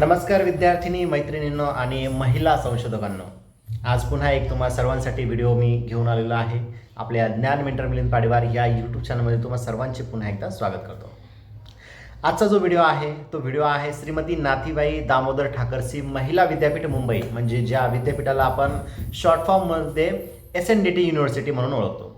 नमस्कार विद्यार्थिनी मैत्रिणींनो आणि महिला संशोधकांनो. आज पुन्हा एक तुम्हा सर्वांसाठी व्हिडिओ मी घेऊन आलेलो आहे. आपल्या ज्ञान मेंटर मिलिंद पाडीवार या यूट्यूब चॅनलमध्ये तुम्हा सर्वांचे पुन्हा एकदा स्वागत करतो. आजचा जो व्हिडिओ आहे तो व्हिडिओ आहे श्रीमती नाथीबाई दामोदर ठाकरसी महिला विद्यापीठ मुंबई. म्हणजे ज्या विद्यापीठाला आपण शॉर्ट फॉर्ममध्ये S N D T university म्हणून ओळखतो.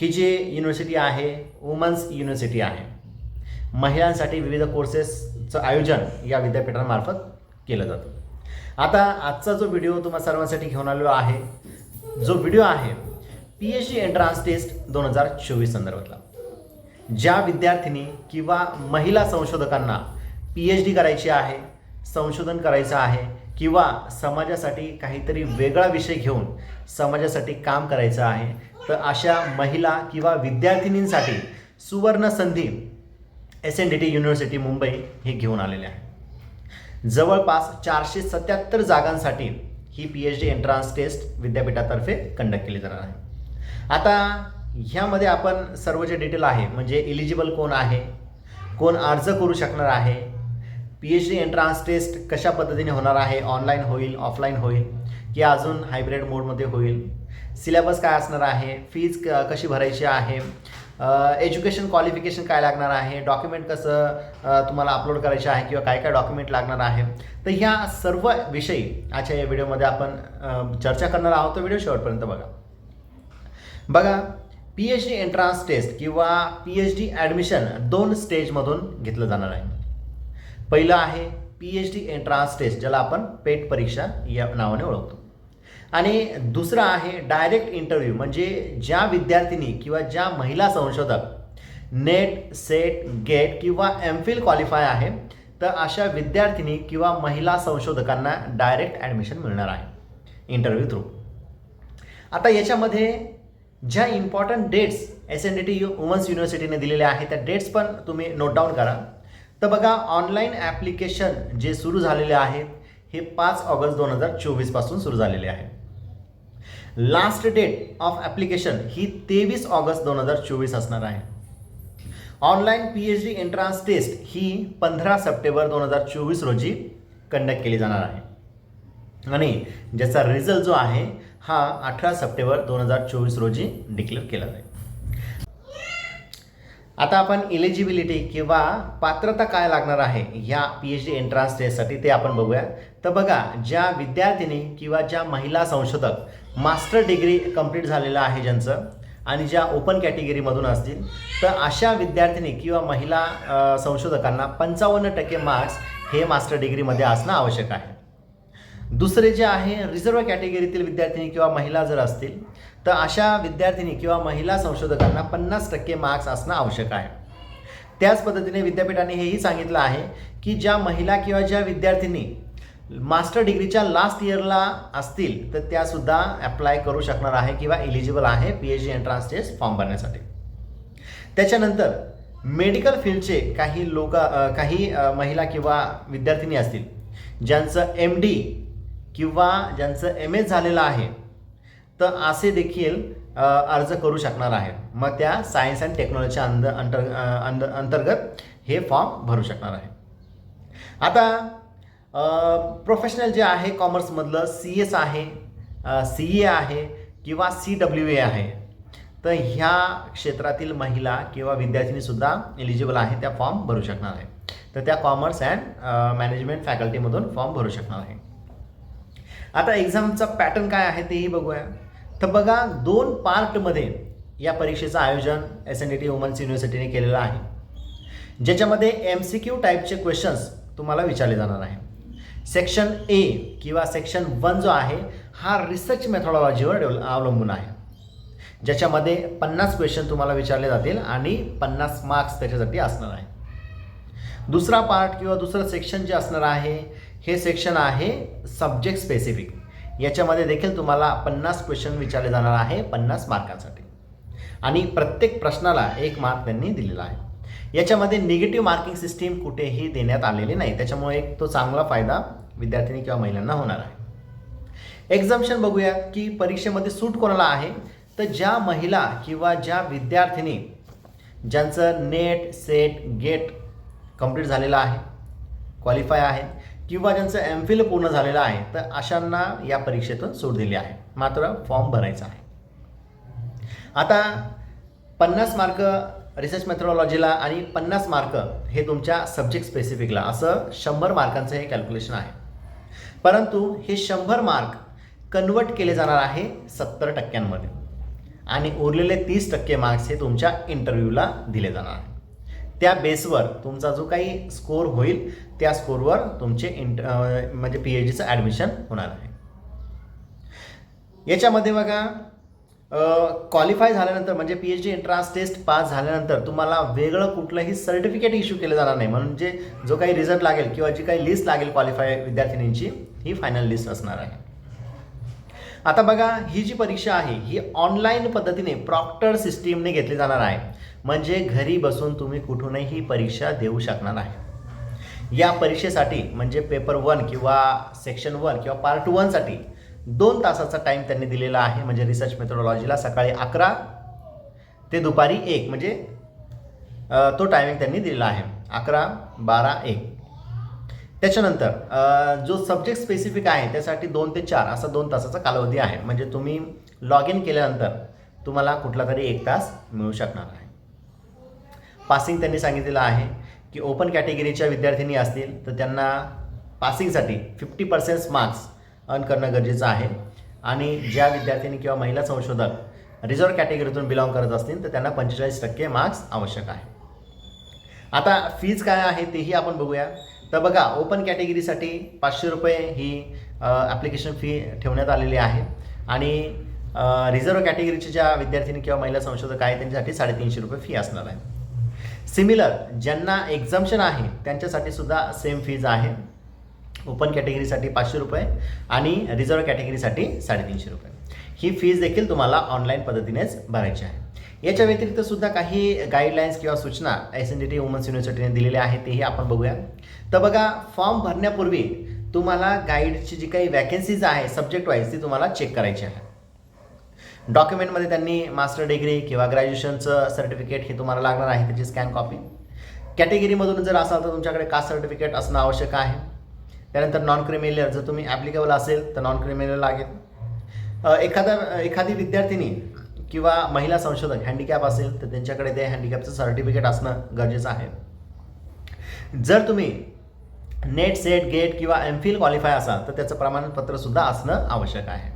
ही जी युनिव्हर्सिटी आहे वुमन्स युनिव्हर्सिटी आहे महिलांसाठी विविध कोर्सेसचं आयोजन या विद्यापीठांमार्फत केलं जातं. आता आजचा जो व्हिडिओ तुम्हा सर्वांसाठी घेऊन आलेलो आहे जो व्हिडिओ आहे P H D entrance test दोन हजार चोवीस संदर्भातला. ज्या विद्यार्थिनी किंवा महिला संशोधकांना पी एच डी करायची आहे संशोधन करायचं आहे किंवा समाजासाठी काहीतरी वेगळा विषय घेऊन समाजासाठी काम करायचं आहे तर अशा महिला किंवा विद्यार्थिनींसाठी सुवर्ण संधी S N D T university Mumbai हे घेऊन आलेले आहे. जवळपास चारशे सत्याहत्तर जागांसाठी ही P H D entrance test विद्यापीठातर्फे कंडक्ट केली जाणार आहे. आता ह्यामध्ये आपण सर्व जे डिटेल आहे म्हणजे इलिजिबल कोण आहे कोण अर्ज करू शकणार आहे P H D entrance test कशा पद्धतीने होणार आहे ऑनलाईन होईल ऑफलाईन होईल की अजून हायब्रिड मोडमध्ये होईल सिलेबस काय असणार आहे फीज क कशी भरायची आहे एज्युकेशन क्वालिफिकेशन काय लागणार आहे? डॉक्युमेंट कसं तुम्हाला अपलोड करायचे आहे किंवा काय काय डॉक्युमेंट लागणार आहे? तर ह्या सर्व विषयी आजच्या या व्हिडिओमध्ये आपण चर्चा करणार आहोत. तर व्हिडिओ शेवटपर्यंत बघा. बघा P H D entrance test किंवा पी एच डी ॲडमिशन दोन स्टेजमधून घेतलं जाणार आहे. पहिलं आहे P H D entrance test ज्याला आपण पेट परीक्षा या नावाने ओळखतो. आणि दुसरं आहे डायरेक्ट इंटरव्ह्यू म्हणजे ज्या विद्यार्थिनी किंवा ज्या महिला संशोधक नेट सेट गेट किंवा एम फिल क्वालिफाय आहे तर अशा विद्यार्थिनी किंवा महिला संशोधकांना डायरेक्ट ॲडमिशन मिळणार आहे इंटरव्ह्यू थ्रू आता याच्यामध्ये ज्या important dates S N D T U women's युनिव्हर्सिटीने दिलेल्या आहेत त्या डेट्स पण तुम्ही नोट डाऊन करा. तर बघा ऑनलाईन ॲप्लिकेशन जे सुरू झालेले आहेत हे पाच ऑगस्ट दोन हजार चोवीसपासून सुरू झालेले आहे. लास्ट डेट ऑफ ॲप्लिकेशन ही तेवीस ऑगस्ट दोन हजार चोवीस असणार आहे. Online P H D entrance test ही पंधरा सप्टेंबर दोन हजार चोवीस रोजी कंडक्ट केली जाणार आहे. आणि ज्याचा रिझल्ट जो आहे हा अठरा सप्टेंबर दोन हजार चोवीस रोजी डिक्लेअर केला जाईल. आता आपण इलिजिबिलिटी किंवा पात्रता काय लागणार आहे या पी एच डी एंट्रान्स टेस्टसाठी ते आपण बघूया. तर बघा ज्या विद्यार्थिनी किंवा ज्या महिला संशोधक मास्टर डिग्री कंप्लीट झालेलं आहे ज्यांचं आणि ज्या ओपन कॅटेगरीमधून असतील तर अशा विद्यार्थिनी किंवा महिला संशोधकांना पंचावन्न टक्के मार्क्स हे मास्टर डिग्रीमध्ये असणं आवश्यक आहे. दुसरे जे आहे रिझर्व कॅटेगरीतील विद्यार्थिनी किंवा महिला जर असतील तर अशा विद्यार्थिनी किंवा महिला संशोधकांना पन्नास टक्के मार्क्स असणं आवश्यक आहे. त्याच पद्धतीने विद्यापीठाने हेही सांगितलं आहे की ज्या महिला किंवा ज्या विद्यार्थिनी मास्टर डिग्रीच्या लास्ट इयरला असतील तर त्यासुद्धा अप्लाय करू शकणार आहे किंवा इलिजिबल आहे P H D entrance test form भरण्यासाठी. त्याच्यानंतर मेडिकल फील्डचे काही लोक काही महिला किंवा विद्यार्थिनी असतील ज्यांचं एम डी किंवा ज्यांचं एम एस झालेलं आहे तर असे देखील अर्ज करू शकणार आहेत मग त्या सायन्स अँड टेक्नॉलॉजीच्या अंद अंतर अंध अंतर्गत हे फॉर्म भरू शकणार आहे. आता प्रोफेशनल जे आहे कॉमर्समधलं सी एस आहे सी ए आहे किंवा सी डब्ल्यू ए आहे. तर ह्या क्षेत्रातील महिला किंवा विद्यार्थिनीसुद्धा एलिजिबल आहे त्या फॉर्म भरू शकणार आहे. तर त्या कॉमर्स अँड मॅनेजमेंट फॅकल्टीमधून फॉर्म भरू शकणार आहे. आता एक्झामचा पॅटर्न काय आहे तेही बघूया. तर बघा दोन पार्टमध्ये या परीक्षेचं आयोजन S N D T women's युनिव्हर्सिटीने केलेलं आहे. ज्याच्यामध्ये एम सी क्यू टाईपचे क्वेश्चन्स तुम्हाला विचारले जाणार आहे. सेक्शन ए किंवा सेक्शन वन जो आहे हा रिसर्च मेथॉडॉलॉजीवर डेव्हल अवलंबून आहे. ज्याच्यामध्ये पन्नास क्वेश्चन तुम्हाला विचारले जातील आणि पन्नास मार्क्स त्याच्यासाठी असणार आहे. दुसरा पार्ट किंवा दुसरं सेक्शन जे असणार आहे हे सेक्शन आहे सब्जेक्ट स्पेसिफिक याच्यामध्ये देखील तुम्हाला पन्नास क्वेश्चन विचारले जाणार आहे पन्नास मार्कांसाठी आणि प्रत्येक प्रश्नाला एक मार्क त्यांनी दिलेला आहे. याच्यामध्ये निगेटिव्ह मार्किंग सिस्टीम कुठेही देण्यात आलेली नाही. त्याच्यामुळे एक तो चांगला फायदा विद्यार्थ्यांनी किंवा महिलांना होणार आहे. एक्झाम्शन बघूया की परीक्षेमध्ये सूट कोणाला आहे? तर ज्या महिला किंवा ज्या विद्यार्थिनी ज्यांचं नेट सेट गेट कंप्लीट झालेलं आहे क्वालिफाय आहे किंवा ज्यांचं एम फिल पूर्ण झालेलं आहे तर अशांना या परीक्षेतून सूट दिली आहे. मात्र फॉर्म भरायचा आहे. आता पन्नास मार्क रिसर्च मेथडॉलॉजीला आणि पन्नास मार्क हे तुमच्या सब्जेक्ट स्पेसिफिकला असं शंभर मार्कांचं हे कॅल्क्युलेशन आहे. परंतु हे शंभर मार्क कन्वर्ट केले जाणार आहे सत्तर टक्क्यांमध्ये. आणि उरलेले तीस टक्के मार्क्स हे तुमच्या इंटरव्ह्यूला दिले जाणार. आहे त्या बेसवर तुमचा जो काही स्कोर होईल त्या स्कोरवर तुमचे इंट म्हणजे पी एच डीचं ॲडमिशन होणार आहे. याच्यामध्ये बघा क्वालिफाय झाल्यानंतर म्हणजे P H D entrance test pass झाल्यानंतर तुम्हाला वेगळं कुठलंही सर्टिफिकेट इश्यू केलं जाणार नाही. म्हणजे जो काही रिझल्ट लागेल किंवा जी काही लिस्ट लागेल क्वालिफाय विद्यार्थिनींची ही फायनल लिस्ट असणार आहे. आता बघा ही जी परीक्षा आहे ही ऑनलाईन पद्धतीने प्रॉक्टर सिस्टीमने घेतली जाणार आहे. म्हणजे घरी बसून तुम्ही कुठूनही ही परीक्षा देऊ शकणार आहे. या परीक्षेसाठी म्हणजे पेपर वन किंवा सेक्शन वन किंवा पार्ट वनसाठी दोन तासाचा टाईम त्यांनी दिलेला आहे म्हणजे रिसर्च मेथोडॉलॉजीला सकाळी अकरा ते दुपारी एक म्हणजे तो टायमिंग त्यांनी दिलेला आहे. अकरा बारा एक. त्याच्यानंतर जो सब्जेक्ट स्पेसिफिक आहे त्यासाठी दोन ते चार असा दोन तासाचा कालावधी आहे. म्हणजे तुम्ही लॉग इन केल्यानंतर तुम्हाला कुठला तरी एक तास मिळू शकणार आहे. पासिंग त्यांनी सांगितलेलं आहे की ओपन कॅटेगरीच्या विद्यार्थिनी असतील तर त्यांना पासिंगसाठी फिफ्टी पर्सेंट मार्क्स अर्न करणं गरजेचं आहे. आणि ज्या विद्यार्थ्यांनी किंवा महिला संशोधक रिझर्व्ह कॅटेगरीतून बिलॉंग करत असतील तर त्यांना पंचेचाळीस टक्के मार्क्स आवश्यक आहे. आता फीज काय आहे तेही आपण बघूया. तर बघा ओपन कॅटेगरीसाठी पाचशे रुपये ही ॲप्लिकेशन फी ठेवण्यात आलेली आहे. आणि रिझर्व्ह कॅटेगरीच्या ज्या विद्यार्थिनी किंवा महिला संशोधक आहेत त्यांच्यासाठी साडेतीनशे रुपये फी असणार आहे. सिमिलर ज्यांना एक्झम्शन आहे त्यांच्यासाठी सुद्धा सेम फीज आहे. ओपन कॅटेगरीसाठी पाचशे रुपये आणि रिझर्व्ह कॅटेगरीसाठी साडेतीनशे रुपये. ही फीज देखील तुम्हाला ऑनलाईन पद्धतीनेच भरायची आहे. याच्या व्यतिरिक्त सुद्धा काही गाईडलाईन्स किंवा सूचना S N D T women's युनिव्हर्सिटीने दिलेल्या आहेत तेही आपण बघूया. तर बघा फॉर्म भरण्यापूर्वी तुम्हाला गाईडची जी काही वॅकन्सीज आहे सब्जेक्ट वाईज ती तुम्हाला चेक करायची आहे. डॉक्युमेंटमध्ये त्यांनी मास्टर डिग्री किंवा ग्रॅज्युएशनचं सर्टिफिकेट हे तुम्हाला लागणार आहे त्याची स्कॅन कॉपी कॅटेगरीमधून जर असाल तर तुमच्याकडे कास्ट सर्टिफिकेट असणं आवश्यक आहे. त्यानंतर नॉन क्रिमिनल जर तुम्ही ॲप्लिकेबल असेल तर नॉन क्रिमिनल लागेल एखादा एखादी विद्यार्थिनी किंवा महिला संशोधक हँडिकॅप असेल तर त्यांच्याकडे ते हँडिकॅपचं सर्टिफिकेट असणं गरजेचं आहे. जर तुम्ही नेट सेट गेट किंवा एम फिल क्वालिफाय असाल तर त्याचं प्रमाणपत्रसुद्धा असणं आवश्यक आहे.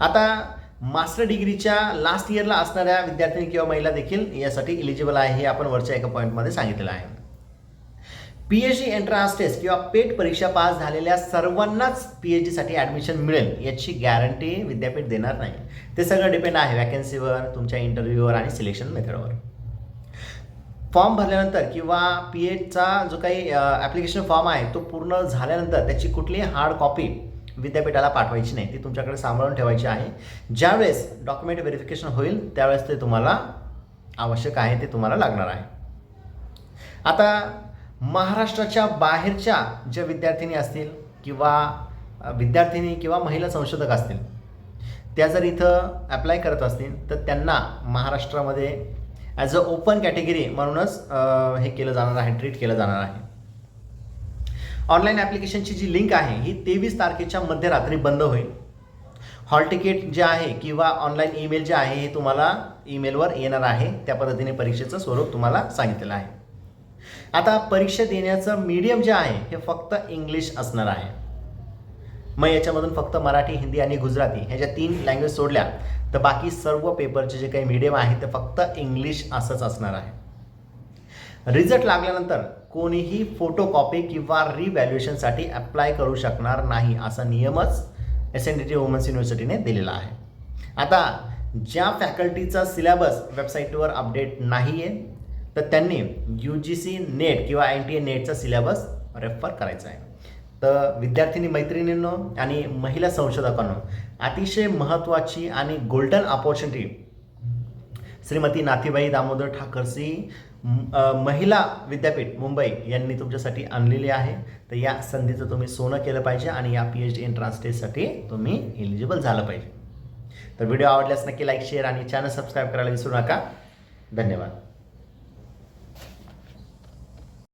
आता मास्टर डिग्रीच्या लास्ट इयरला असणाऱ्या विद्यार्थिनी किंवा महिला देखील यासाठी इलिजिबल आहे हे आपण वरच्या एका पॉईंटमध्ये सांगितलेलं आहे. P H D entrance test किंवा पेट परीक्षा पास झालेल्या सर्वांनाच पी एच डीसाठी ॲडमिशन मिळेल याची गॅरंटी विद्यापीठ देणार नाही. ते सगळं डिपेंड आहे वॅकन्सीवर तुमच्या इंटरव्ह्यूवर आणि सिलेक्शन मेथडवर फॉर्म भरल्यानंतर किंवा पी एचचा जो काही ॲप्लिकेशन फॉर्म आहे तो पूर्ण झाल्यानंतर त्याची कुठलीही हार्ड कॉपी विद्यापीठाला पाठवायची नाही. ती तुमच्याकडे सांभाळून ठेवायची आहे. ज्यावेळेस डॉक्युमेंट व्हेरिफिकेशन होईल त्यावेळेस ते तुम्हाला आवश्यक आहे ते तुम्हाला लागणार आहे. आता महाराष्ट्राच्या बाहेरच्या ज्या विद्यार्थिनी असतील किंवा विद्यार्थिनी किंवा महिला संशोधक असतील त्या जर इथं अप्लाय करत असतील तर त्यांना महाराष्ट्रामध्ये ॲज अ ओपन कॅटेगरी म्हणूनच हे केलं जाणार आहे ट्रीट केलं जाणार आहे. ऑनलाईन ॲप्लिकेशनची जी लिंक आहे ही तेवीस तारखेच्या मध्यरात्री बंद होईल. हॉल तिकीट जे आहे किंवा ऑनलाईन ईमेल जे आहे हे तुम्हाला ईमेलवर येणार आहे. त्या पद्धतीने परीक्षेचं स्वरूप तुम्हाला सांगितलेलं आहे. आता परीक्षा देण्याचं मीडियम जे आहे हे फक्त इंग्लिश असणार आहे. मग याच्यामधून फक्त मराठी हिंदी आणि गुजराती ह्याच्या तीन लँग्वेज सोडल्या तर बाकी सर्व पेपरचे जे काही मीडियम आहे ते फक्त इंग्लिश असंच असणार आहे. रिझल्ट लागल्यानंतर कोणीही फोटोकॉपी किंवा रिव्हॅल्युएशनसाठी अप्लाय करू शकणार नाही असा नियमच S N D T women's युनिव्हर्सिटीने दिलेला आहे. आता ज्या फॅकल्टीचा सिलेबस वेबसाईटवर अपडेट नाही आहे तर त्यांनी यू जी सी नेट किंवा एन टी ए नेटचा सिलेबस रेफर करायचा आहे. तर विद्यार्थिनी मैत्रिणींनो आणि महिला संशोधकांनो अतिशय महत्त्वाची आणि गोल्डन ऑपॉर्च्युनिटी श्रीमती नाथीबाई दामोदर ठाकरसी म- महिला विद्यापीठ मुंबई यांनी तुमच्यासाठी आणलेली आहे. तर या संधीचं तुम्ही सोनं केलं पाहिजे आणि या पी एच डी एंट्रान्स टेस्टसाठी तुम्ही एलिजिबल झालं पाहिजे. तर व्हिडिओ आवडल्यास नक्की लाईक शेअर आणि चॅनल सबस्क्राईब करायला विसरू नका. धन्यवाद.